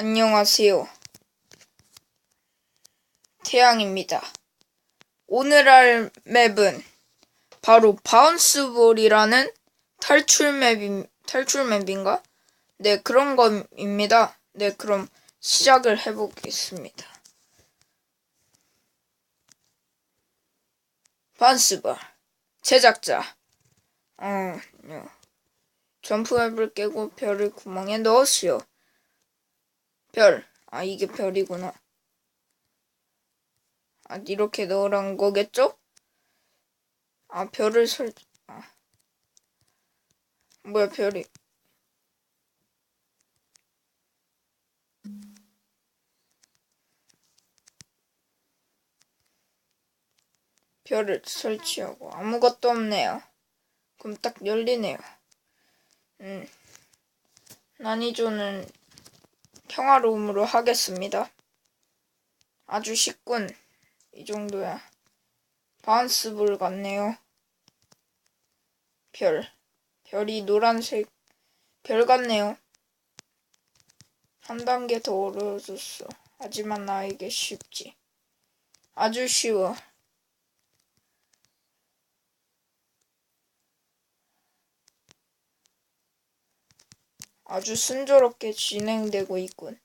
안녕하세요. 태양입니다. 오늘 할 맵은 바로 바운스볼이라는 탈출 맵인 탈출 맵인가? 네, 그런 겁니다. 네, 그럼 시작을 해보겠습니다. 바운스볼 제작자 어, 요. 점프맵을 깨고 별을 구멍에 넣었어요. 별. 아, 이게 별이구나. 아, 이렇게 넣으란 거겠죠? 아, 별을 설, 아. 뭐야, 별이. 별을 설치하고 아무것도 없네요. 그럼 딱 열리네요. 음. 난이도는 평화로움으로 하겠습니다. 아주 쉽군. 이 정도야. 바운스볼 같네요. 별. 별이 노란색 별 같네요. 한 단계 더 어려워졌어. 하지만 나에게 쉽지. 아주 쉬워. 아주 순조롭게 진행되고 있군.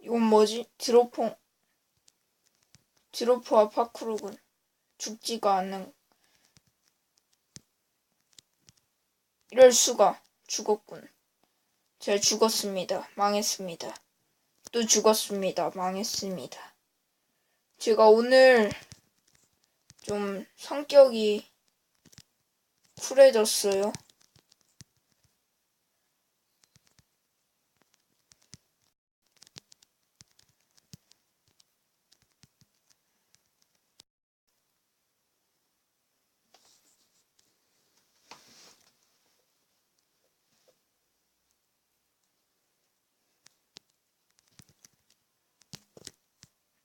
이건 뭐지? 드로퐁. 드로프와 파쿠르군. 죽지가 않는. 이럴 수가. 죽었군. 제가 죽었습니다. 망했습니다. 또 죽었습니다. 망했습니다. 제가 오늘 좀 성격이 쿨해졌어요.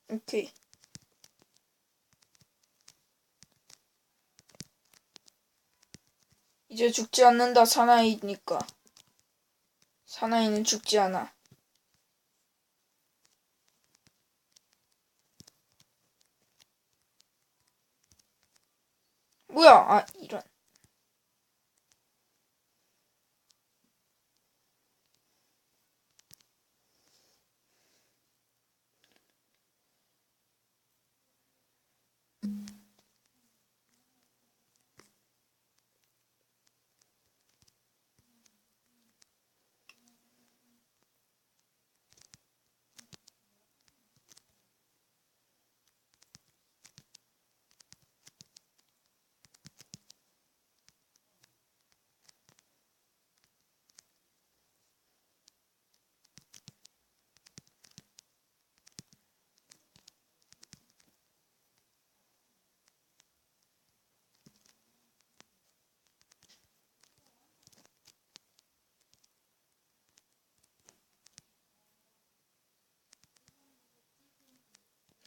오케이. 이제 죽지 않는다 사나이니까. 사나이는 죽지 않아. 뭐야? 아 이런.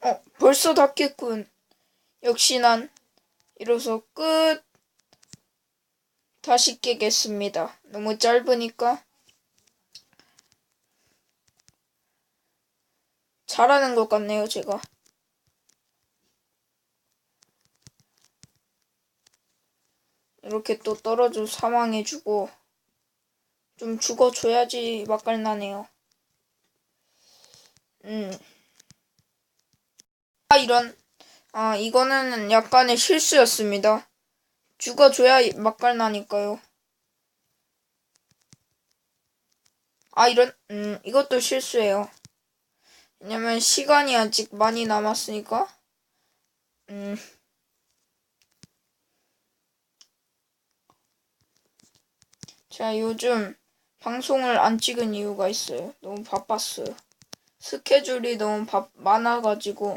어, 벌써 다 깼군. 역시 난 이로써 끝. 다시 깨겠습니다. 너무 짧으니까. 잘하는 것 같네요, 제가. 이렇게 또 떨어져 사망해주고 좀 죽어줘야지 맛깔나네요. 음. 아, 이런. 아, 이거는 약간의 실수였습니다. 죽어줘야 맛깔나니까요. 아, 이런. 음, 이것도 실수예요. 왜냐면 시간이 아직 많이 남았으니까. 음. 제가 요즘 방송을 안 찍은 이유가 있어요. 너무 바빴어요. 스케줄이 너무 바, 많아가지고.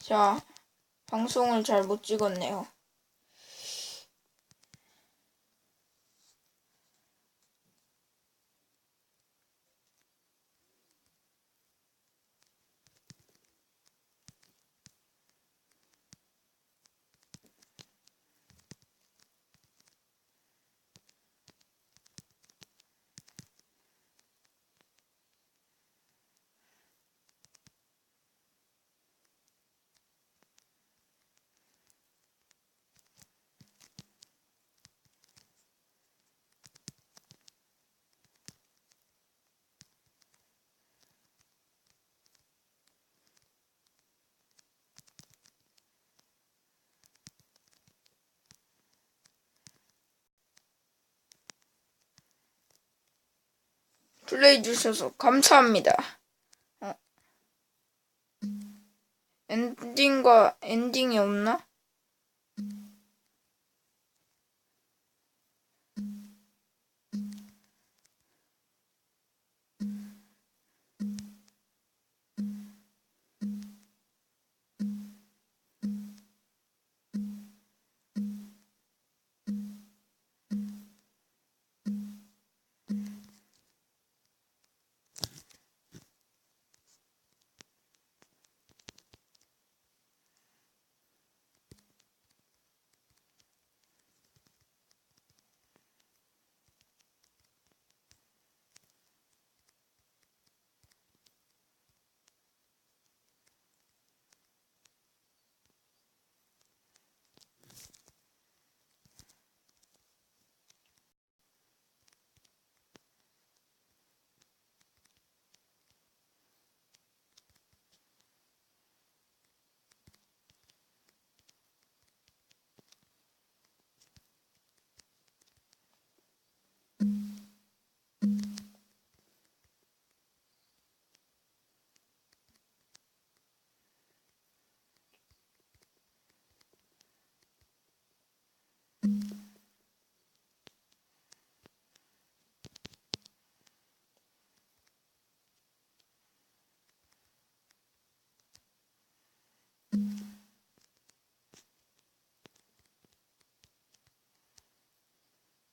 자, 방송을 잘 못 찍었네요. 플레이 주셔서 감사합니다. 어. 엔딩과 엔딩이 없나?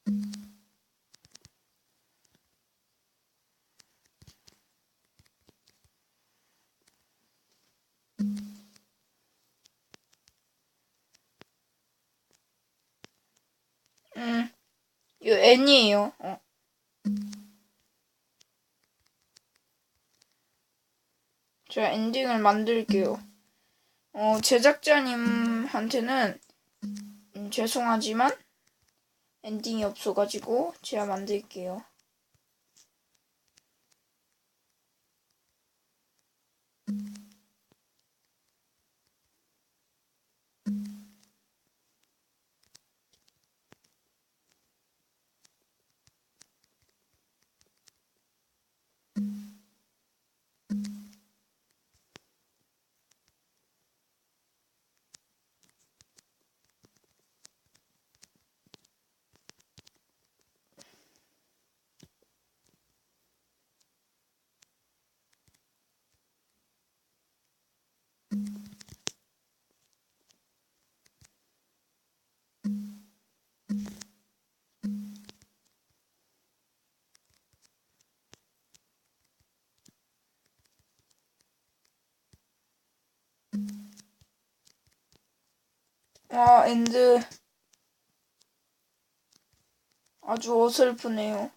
음, 이 N이에요. 어. 제가 엔딩을 만들게요. 어, 제작자님한테는 음, 죄송하지만 엔딩이 없어가지고 제가 만들게요. 아, 엔드. 아주 어설프네요.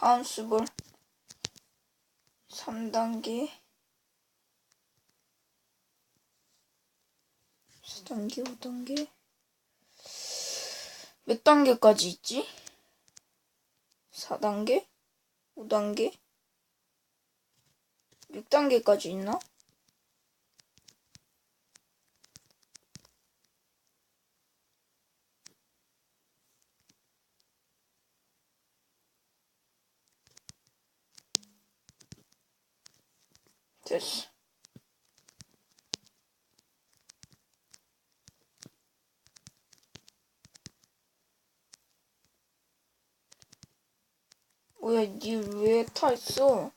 바운스볼 3단계 4단계 5단계 몇 단계까지 있지? 4단계 5단계 6단계까지 있나? 됐어. 뭐야, 니 왜 타 있어?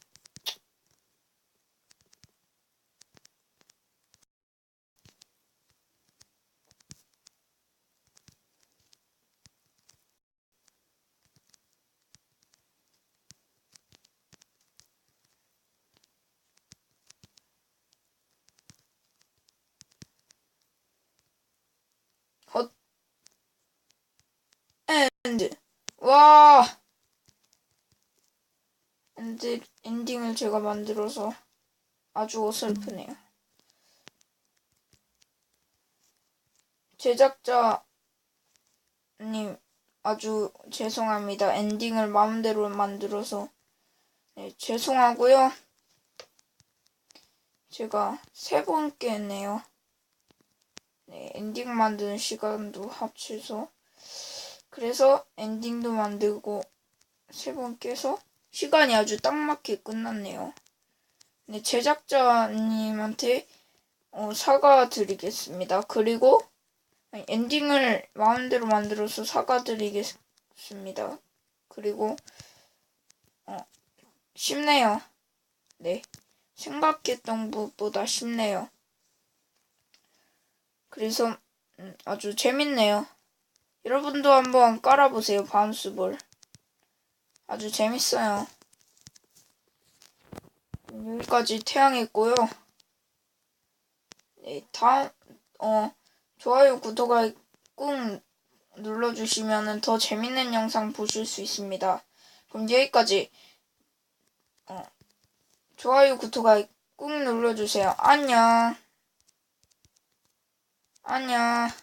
엔드. 와. 엔드, 엔딩을 제가 만들어서 아주 어설프네요. 제작자 제작자님 아주 죄송합니다. 엔딩을 마음대로 만들어서 네, 죄송하고요. 제가 세 번 깼네요. 네, 엔딩 만드는 시간도 합쳐서 그래서 엔딩도 만들고 세 번 깨서 시간이 아주 딱 맞게 끝났네요. 네, 제작자님한테 어, 사과드리겠습니다. 그리고 엔딩을 마음대로 만들어서 사과드리겠습니다. 그리고 어, 쉽네요. 네, 생각했던 것보다 쉽네요. 그래서 음, 아주 재밌네요. 여러분도 한번 깔아보세요. 바운스볼. 아주 재밌어요. 음, 여기까지 태양했고요. 네, 다음 어 좋아요, 구독을 꾹 눌러주시면 더 재밌는 영상 보실 수 있습니다. 그럼 여기까지 어, 좋아요, 구독을 꾹 눌러주세요. 안녕. 안녕.